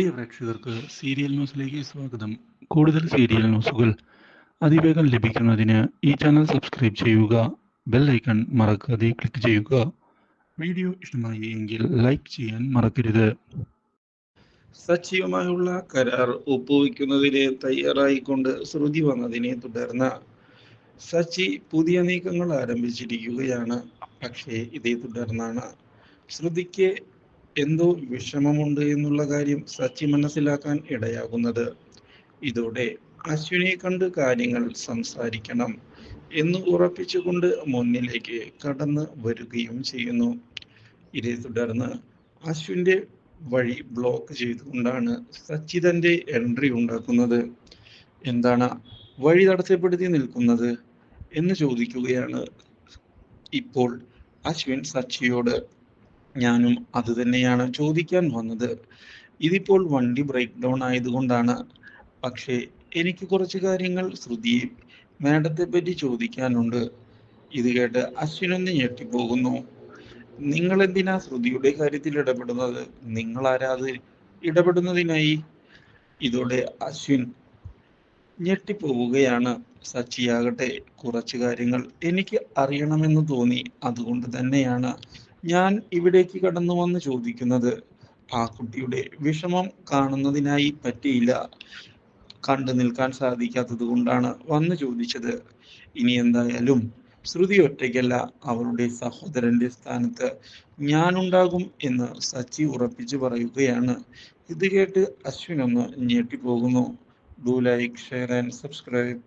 പ്രിയ പ്രേക്ഷകർക്ക് സീരിയൽ ന്യൂസിലേക്ക് സ്വാഗതം. കൂടുതൽ സീരിയൽ ന്യൂസുകൾ അതിവേഗം ലഭിക്കുന്നതിന് ഈ ചാനൽ സബ്സ്ക്രൈബ് ചെയ്യുക ബെൽ ഐക്കൺ മറക്കാതെ ക്ലിക്ക് ചെയ്യുക. വീഡിയോ ഇഷ്ടമായി എങ്കിൽ ലൈക്ക് ചെയ്യാൻ മറക്കരുത്. സച്ചിയുമായുള്ള കരാർ ഒപ്പുവെക്കുന്നതിന് തയ്യാറായിക്കൊണ്ട് ശ്രുതി വന്നതിനെ തുടർന്ന് സച്ചി പുതിയ നീക്കങ്ങൾ ആരംഭിച്ചിരിക്കുകയാണ്. പക്ഷേ ഇതേ തുടർന്നാണ് ശ്രുതിക്ക് എന്തോ വിഷമമുണ്ട് എന്നുള്ള കാര്യം സച്ചി മനസ്സിലാക്കാൻ ഇടയാകുന്നത്. ഇതോടെ അശ്വിനെ കണ്ട് കാര്യങ്ങൾ സംസാരിക്കണം എന്ന് ഉറപ്പിച്ചുകൊണ്ട് മുന്നിലേക്ക് കടന്ന് വരികയും ചെയ്യുന്നു. ഇതേ തുടർന്ന് അശ്വിന്റെ വഴി ബ്ലോക്ക് ചെയ്തുകൊണ്ടാണ് സച്ചി തന്റെ എൻട്രി ഉണ്ടാക്കുന്നത്. എന്താണ് വഴി തടസ്സപ്പെടുത്തി നിൽക്കുന്നത് എന്ന് ചോദിക്കുകയാണ് ഇപ്പോൾ അശ്വിൻ സച്ചിയോട്. ഞാനും അത് തന്നെയാണ് ചോദിക്കാൻ വന്നത്. ഇതിപ്പോൾ വണ്ടി ബ്രേക്ക് ഡൗൺ ആയതുകൊണ്ടാണ്. പക്ഷേ എനിക്ക് കുറച്ച് കാര്യങ്ങൾ ശ്രുതിയെ മാഡത്തെ പറ്റി ചോദിക്കാനുണ്ട്. ഇത് കേട്ട് അശ്വിനൊന്ന് ഞെട്ടിപ്പോകുന്നു. നിങ്ങൾ എന്തിനാ ശ്രുതിയുടെ കാര്യത്തിൽ ഇടപെടുന്നത്? നിങ്ങൾ ആരാത് ഇടപെടുന്നതിനായി? ഇതോടെ അശ്വിൻ ഞെട്ടിപ്പോവുകയാണ്. സച്ചിയാകട്ടെ കുറച്ച് കാര്യങ്ങൾ എനിക്ക് അറിയണമെന്ന് തോന്നി. അതുകൊണ്ട് തന്നെയാണ് ഞാൻ ഇവിടേക്ക് കടന്നു വന്ന് ചോദിക്കുന്നത് ആ കുട്ടിയുടെ വിഷമം കാണുന്നതിനായി പറ്റിയില്ല. കണ്ടു നിൽക്കാൻ സാധിക്കാത്തത് കൊണ്ടാണ് വന്ന് ചോദിച്ചത്. ഇനി എന്തായാലും ശ്രുതി ഒറ്റയ്ക്കല്ല അവളുടെ സഹോദരന്റെ സ്ഥാനത്ത് ഞാനുണ്ടാകും എന്ന് സച്ചി ഉറപ്പിച്ചു പറയുകയാണ്. ഇത് കേട്ട് അശ്വിനൊന്ന് ഞെട്ടിപ്പോകുന്നു. Do like share and subscribe